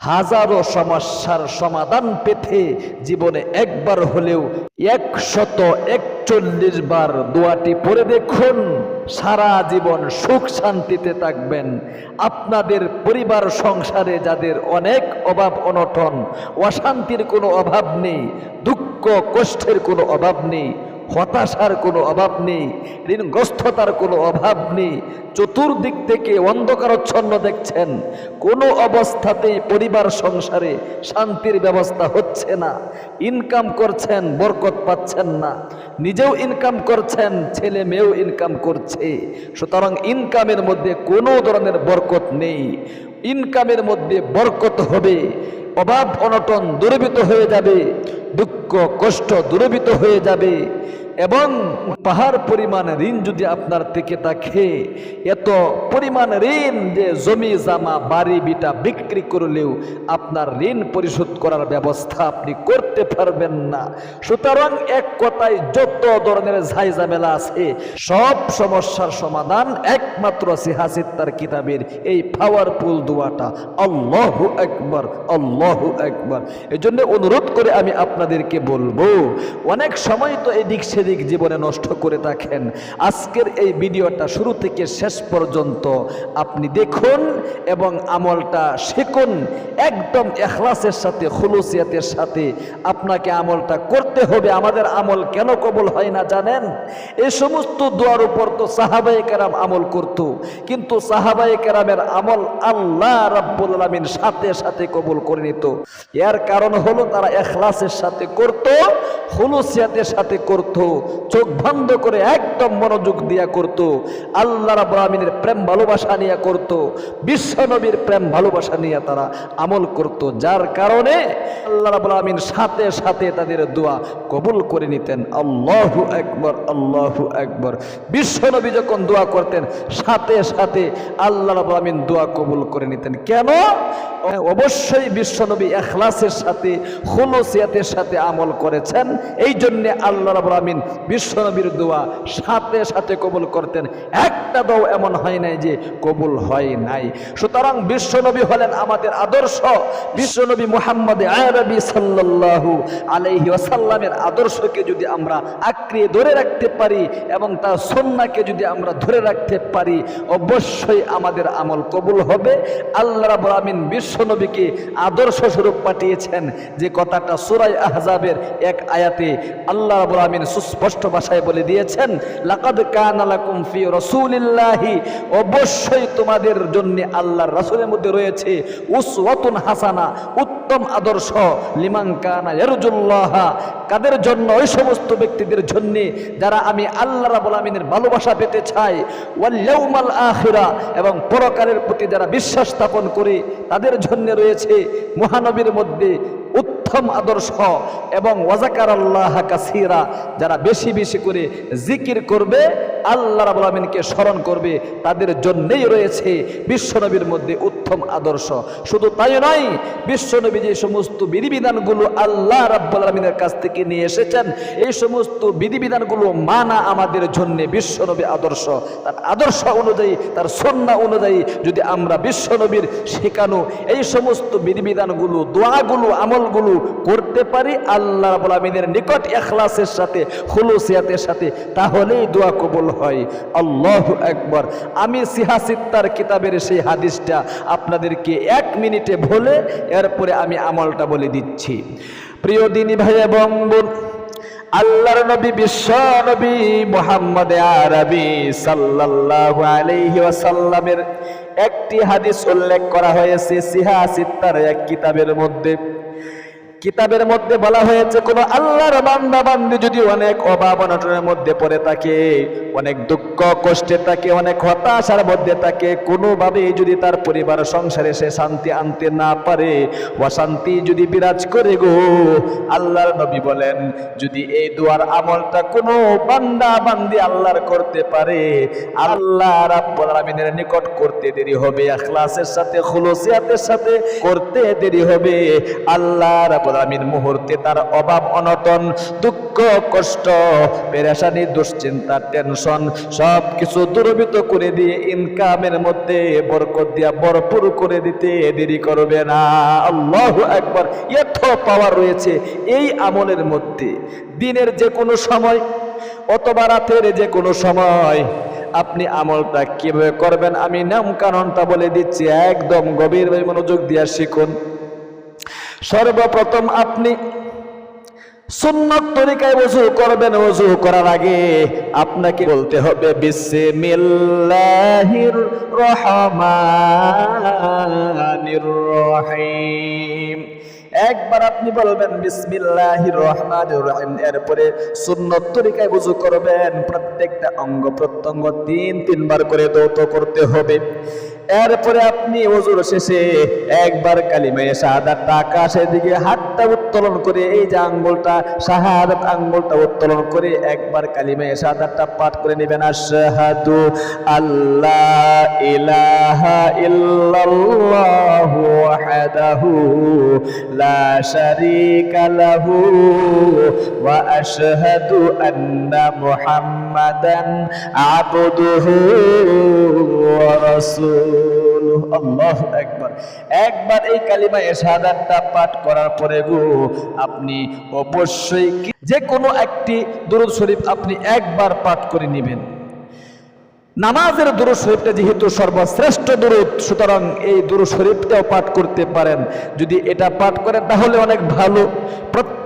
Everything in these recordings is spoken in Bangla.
হাজারো সমস্যার সমাধান পেতে জীবনে একবার হলেও একশত একচল্লিশ বার দোয়াটি পড়ে দেখুন। সারা জীবন সুখ শান্তিতে থাকবেন। আপনাদের পরিবার, সংসারে যাদের অনেক অভাব অনটন, অশান্তির কোনো অভাব নেই, দুঃখ, কষ্টের কোনো অভাব নেই হতাশার কোনো অভাব নেই, ঋণগ্রস্ততার কোনো অভাব নেই। চতুর্দিক থেকে অন্ধকারচ্ছন্ন দেখছেন। কোনো অবস্থাতেই পরিবার সংসারে শান্তির ব্যবস্থা হচ্ছে না। ইনকাম করছেন, বরকত পাচ্ছেন না। নিজেও ইনকাম করছেন, ছেলে মেয়েও ইনকাম করছে। সুতরাং ইনকামের মধ্যে কোনো ধরনের বরকত নেই। ইনকামের মধ্যে বরকত হবে, অভাব অনটন দূরীভূত হয়ে যাবে, দুঃখ কষ্ট দূরীভূত হয়ে যাবে। এবং পাহাড় পরিমাণ ঋণ যদি আপনার থেকে থাকে, এত পরিমাণ ঋণ যে জমি, জামা, বাড়ি, বিটা বিক্রি করলেও আপনার ঋণ পরিশোধ করার ব্যবস্থা আপনি করতে পারবেন না। সুতরাং এক কথায় যত ধরনের ঝাই ঝামেলা আছে, সব সমস্যার সমাধান একমাত্র সিহাসিত্তার কিতাবের এই পাওয়ারফুল দোয়াটা। আল্লাহ একবার আল্লাহ একবার এই জন্য অনুরোধ করে আমি আপনাদেরকে বলব, অনেক সময় তো এদিক সেদিক জীবনে নষ্ট করে থাকেন আজকের এই ভিডিওটা শুরু থেকে শেষ পর্যন্ত আপনি দেখুন এবং আমলটা শিখুন। একদম এখলাসের সাথে, খুলুসিয়াতের সাথে আপনাকে আমলটা করতে হবে। আমাদের আমল কেন কবল হয় না জানেন? এই সমস্ত দোয়ার উপর তো সাহাবাই কেরাম আমল করত। কিন্তু সাহাবাই কেরামের আমল আল্লাহ রাব্বুল আলামিন সাথে সাথে কবুল করে নিত। এর কারণ হলো তারা এখলাসের সাথে করত হুলুসিয়াতের সাথে করত। চোখ বন্ধ করে একদম মনোযোগ দিয়া করত। আল্লাহ রাব্বুল প্রেম ভালোবাসা নিয়ে করত। বিশ্বনবীর প্রেম ভালোবাসা নিয়ে তারা আমল করত। যার কারণে আল্লাহ রাব্বুল আলামিন সাথে সাথে তাদের দোয়া কবুল করে নিতেন। আল্লাহু একবার আল্লাহু একবার বিশ্বনবী যখন দোয়া করতেন, সাথে সাথে আল্লাহ রাব্বুল আলামিন দোয়া কবুল করে নিতেন। কেন? অবশ্যই বিশ্বনবী এখলাসের সাথে, খুলসিয়াতের সাথে আমল করেছেন। এই জন্যে আল্লাহ রাব্বুল আলামিন বিশ্বনবীর দোয়া সাথে সাথে কবুল করতেন। একটা দোয়া এমন হয় নাই যে কবুল হয় নাই। সুতরাং বিশ্বনবী হলেন আমাদের আদর্শ। বিশ্বনবী মুহাম্মদ আরবি সাল্লাল্লাহু আলাইহি ওয়াসাল্লামের আদর্শকে যদি আমরা আঁকড়িয়ে ধরে রাখতে পারি এবং তার সন্নাকে যদি আমরা ধরে রাখতে পারি, অবশ্যই আমাদের আমল কবুল হবে। আল্লাহ রাব্বুল আমিন বিশ্বনবীকে আদর্শ স্বরূপ পাঠিয়েছেন। যে কথাটা সুরাই আহজাবের এক আয়াতে আল্লাহ আমিন সুস্পষ্ট ভাষায় বলে দিয়েছেন, লাকাদ কানা লাকুম ফি রাসূলিল্লাহি অবশ্যই তোমাদের জন্য আল্লাহর রাসূলের মধ্যে রয়েছে উসওয়াতুন হাসানা, উত্তম আদর্শ। লিমান কানা ইয়ারজুল্লাহ, কাদের জন্য? ওই সমস্ত ব্যক্তিদের জন্য যারা আমি আল্লাহ রাব্বুল আমিনের ভালোবাসা পেতে চাই। ওয়াল ইয়াউমাল আখিরা, এবং পরকালের প্রতি যারা বিশ্বাস স্থাপন করে, তাদের জন্য রয়েছে মহানবীর মধ্যে উত্তম আদর্শ এবং ওয়াজাকার আল্লাহ কাসিরা, যারা বেশি বেশি করে জিকির করবে, আল্লাহ রাবুল আমিনকে স্মরণ করবে, তাদের জন্যেই রয়েছে বিশ্বনবীর মধ্যে উত্তম আদর্শ। শুধু তাই নয়, বিশ্বনবী যে সমস্ত বিধিবিধানগুলো আল্লাহ রাব্বুল আলমিনের কাছ থেকে নিয়ে এসেছেন, এই সমস্ত বিধিবিধানগুলো মানা আমাদের জন্যে বিশ্বনবী আদর্শ। তার আদর্শ অনুযায়ী, তার সন্না অনুযায়ী যদি আমরা বিশ্বনবীর শেখানো এই সমস্ত বিধিবিধানগুলো, দোয়াগুলো, আমলগুলো করতে পারি আল্লাহ রাবুল আমিনের নিকট এখলাসের সাথে হুলুসিয়াতের সাথে, তাহলেই দোয়া কবুল হয়। আল্লাহ একবার আমি সিহাসিত্তার কিতাবের সেই হাদিসটা আপনাদেরকে এক মিনিটে বলে এরপরে আমি আমলটা বলে দিচ্ছি। প্রিয় দিনী ভাই এবং বোন, আল্লাহর নবী, বিশ্ব নবী মোহাম্মদ আরবি সাল্লাল্লাহু আলাইহি ওয়াসাল্লামের একটি হাদিস উল্লেখ করা হয়েছে সিহাসিত্তার এক কিতাবের মধ্যে। কিতাবের মধ্যে বলা হয়েছে, কোন আল্লাহর বান্দা বান্দি যদি অনেক অভাব অনটনের মধ্যে পড়ে থাকে, অনেক দুঃখ কষ্টে থাকে, অনেক হতাশার মধ্যে থাকে কোনোভাবে যদি তার পরিবার সংসারে সে শান্তি আনতে না পারে, অশান্তি যদি বিরাজ করে গো, আল্লাহর নবী বলেন, যদি এই দুয়ার আমলটা কোনো বান্দা বান্দি আল্লাহর করতে পারে, আল্লাহ রাব্বুল নিকট করতে দেরি হবে, ইখলাসের সাথে, খুলুসিয়াতের সাথে করতে দেরি হবে, আল্লাহ রাব্বুল আলামিন মুহূর্তে তার অভাব অনটন, দুঃখ, কষ্ট, পেরেশানি, দুশ্চিন্তা, টেনশন সব কিছু দুর্বৃত করে দিয়ে ইনকামের মধ্যে বরকত দিয়া ভরপুর করে দিতে দেরি করবে না। আল্লাহ একবার এত পাওয়ার রয়েছে এই আমলের মধ্যে। দিনের যে কোনো সময় অথবা রাতের যে কোনো সময় আপনি আমলটা কীভাবে করবেন আমি নাম কারণটা বলে দিচ্ছি, একদম গভীরভাবে মনোযোগ দিয়া শিখুন। সর্বপ্রথম আপনি সুন্নত তরিকায় ওযু করবেন, ওযু করার আগে আপনাকে বলতে হবে বিসমিল্লাহির রহমানির রহিম। একবার আপনি বলবেন বিসমিল্লাহির রহমানির রহিম, এরপরে সুন্নত তরিকায় ওযু করবেন, প্রত্যেকটা অঙ্গ প্রত্যঙ্গ তিন তিনবার করে দৌত করতে হবে। এরপরে আপনি ওজুর শেষে একবার কালিমায় শাহাদাতটা আকাশের দিকে হাতটা উত্তোলন করে, এই যে আঙ্গুলটা, শাহাদাত আঙ্গুলটা উত্তোলন করে একবার কালিমায় শাহাদাতটা পাঠ করে নেবেন। আশহাদু আল্লাহ ইলাহা ইল্লাল্লাহু ওয়াহদাহু লা আশহাদু আন্না আল্লাহু আকবার। একবার এই কালিমা শাহাদাতটা পাঠ করার পরে গো, আপনি অবশ্যই যে কোনো একটি দুরূদ শরীফ আপনি একবার পাঠ করে নেবেন। নামাজের দুরুদ শরীফটা যেহেতু সর্বশ্রেষ্ঠ দুরুদ, সুতরাং এই দুরুদ শরীফটাও পাঠ করতে পারেন। যদি এটা পাঠ করেন, তাহলে অনেক ভালো।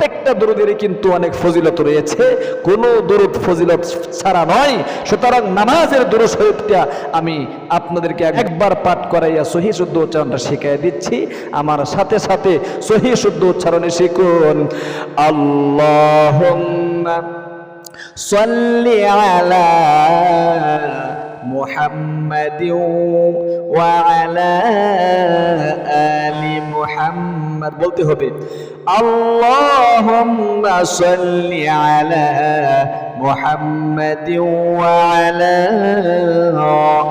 প্রত্যেকটা দুরুদেরই কিন্তু অনেক ফজিলত রয়েছে কোনো দুরুদ ফজিলত ছাড়া নয় সুতরাং নামাজের দুরুদ শরীফটা আমি আপনাদেরকে একবার পাঠ করাইয়া সহি শুদ্ধ উচ্চারণটা শিখিয়ে দিচ্ছি আমার সাথে সাথে সহি শুদ্ধ উচ্চারণে শিখুন আল্লাহ صل على محمد وعلى آل محمد বলতে হবে اللهم صل على محمد وعلى آل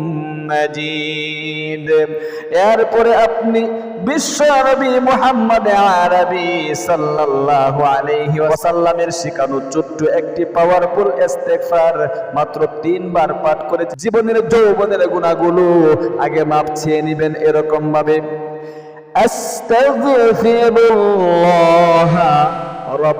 মজিদ। এরপরে আপনি বিশ্ব আরবি মোহাম্মদ আরবি সাল্লাল্লাহু আলাইহি ওয়াসাল্লামের শিখানো ছোট্ট একটি পাওয়ারফুল ইস্তেগফার মাত্র তিনবার পাঠ করে জীবনের যৌবনের গুণাগুলো আগে মাপ চেয়ে নেবেন এরকম ভাবে আস্তাগফিরুল্লাহ রব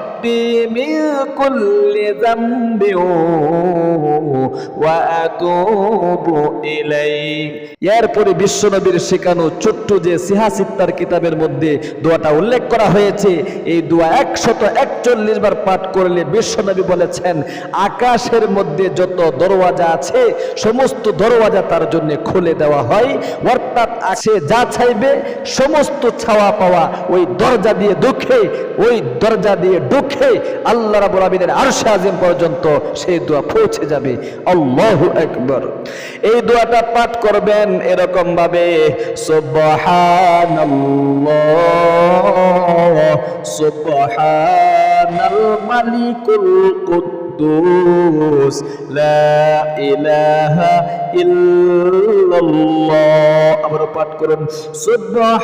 من كل ذنب وأتوب إليه এরপরে বিশ্বনবীর শেখানো ছোট্ট যে সিহাসিত্তার কিতাবের মধ্যে দোয়াটা উল্লেখ করা হয়েছে এই দোয়া একশত একচল্লিশ বার পাঠ করলে বিশ্বনবী বলেছেন আকাশের মধ্যে যত দরওয়াজা আছে সমস্ত দরওয়াজা তার জন্য খুলে দেওয়া হয় অর্থাৎ আছে যা চাইবে সমস্ত ছাওয়া পাওয়া ওই দরজা দিয়ে ঢুকে ওই দরজা দিয়ে ঢুকে আল্লাহ রাবুল আবিনের আরশে আজিম পর্যন্ত সেই দোয়া পৌঁছে যাবে। আল্লাহু একবার এই দোয়াটা পাঠ করবেন এরকম ভাবে, সুবহানাল্লাহ, সুবহানাল মালিকুল কুদ্দুস কুদ্দুস লা ইলাহা ইল্লাল্লাহ আবার পাঠ করুন। সুবহানাল্লাহ।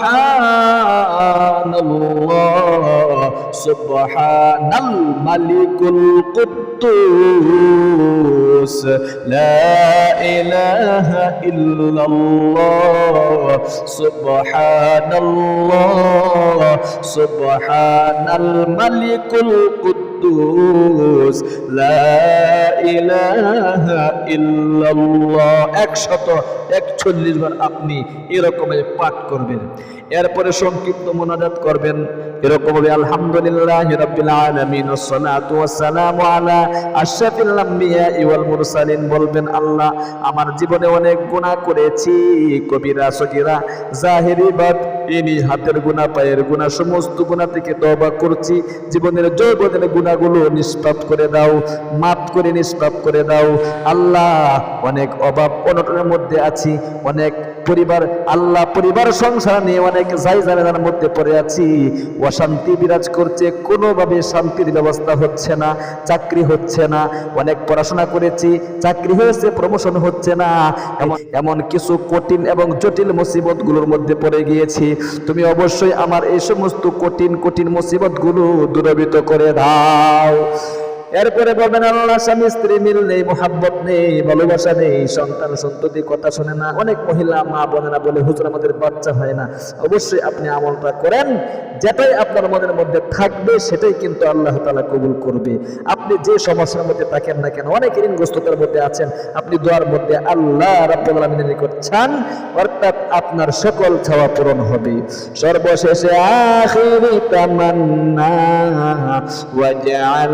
সুবহানাল মালিকুল কুদ্দুস। লা ইলাহা ইল্লাল্লাহ। সুবহানাল্লাহ। সুবহানাল মালিকুল কুদ্দুস, লা ইলাহা ইল্লাল্লাহ। একশত একচল্লিশ বার আপনি এরকম পাঠ করবেন। এরপরে সংক্ষিপ্ত মোনাজাত করবেন। এরকম হবে আলহামদুলিল্লাহ রাব্বিল আলামিন ওয়াসসালাতু ওয়াসসালামু আলা আশরাফিল আম্বিয়া ওয়াল মুরসালিন। বলবেন, আল্লাহ, আমার জীবনে অনেক গুনাহ করেছি। কবিরা, সগীরা, জাহেরি, বাদ ইনি হাতের গুণা পায়ের গুণা সমস্ত গুণা থেকে তবা করছি। জীবনের জৈবনের গুণাগুলো নিষ্পাপ করে দাও মাপ করে নিষ্পাপ করে দাও। আল্লাহ, অনেক অভাব, অনটনের মধ্যে আছি। অনেক পরিবার, আল্লাহ পরিবার সংসার নিয়ে অনেক যাই জানার মধ্যে পড়ে আছি। অশান্তি বিরাজ করছে, কোনোভাবে শান্তির ব্যবস্থা হচ্ছে না, চাকরি হচ্ছে না, অনেক পড়াশোনা করেছি, চাকরি হয়েছে প্রমোশন হচ্ছে না। এমন কিছু কঠিন এবং জটিল মুসিবতগুলোর মধ্যে পড়ে গিয়েছি। তুমি অবশ্যই আমার এই সমস্ত কঠিন কঠিন মুসিবতগুলো দূরবিত করে দাও। এরপরে বলবেন, আল্লাহ, স্বামী, স্ত্রী মিল নেই, মোহাব্বত নেই, ভালোবাসা নেই, সন্তান সন্ততি কথা শোনে না, অনেক মহিলা মা বোনেরা বলে, হুজুর, আমাদের বাচ্চা হয় না। অবশ্যই আপনি আমলটা করেন, যেটাই আপনার মনের মধ্যে থাকবে, সেটাই কিন্তু আল্লাহ তালা কবুল করবে। আপনি যে সমস্যার মধ্যে থাকেন না কেন, অনেক ঋণগ্রস্ততার মধ্যে আছেন, আপনি দোয়ার মধ্যে আল্লাহ রাব্বুল আলামিনের নিকট চান, অর্থাৎ আপনার সকল চাওয়া পূরণ হবে। সর্বশেষে, আখিরি তামান্না ওয়াজআল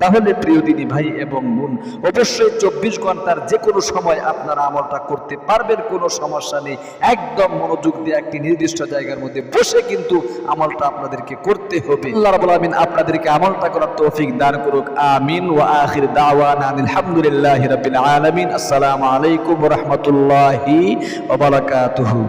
তাহলে প্রিয় দিনী ভাই এবং বোন, অবশ্যই চব্বিশ ঘণ্টার যে কোনো সময় আপনারা আমলটা করতে পারবেন, কোনো সমস্যা নেই। একদম মনোযোগ দিয়ে একটি নির্দিষ্ট জায়গার মধ্যে বসে কিন্তু আমলটা আপনাদেরকে করতে হবে। আল্লাহ আমিন আপনাদেরকে আমলটা করার তৌফিক দান করুক। আমিন। ওয়া আখির দাওয়ানা আলহামদুলিল্লাহি রাব্বিল আলামিন। আসসালামু আলাইকুম ওয়া রাহমাতুল্লাহি ওয়া বারাকাতুহু।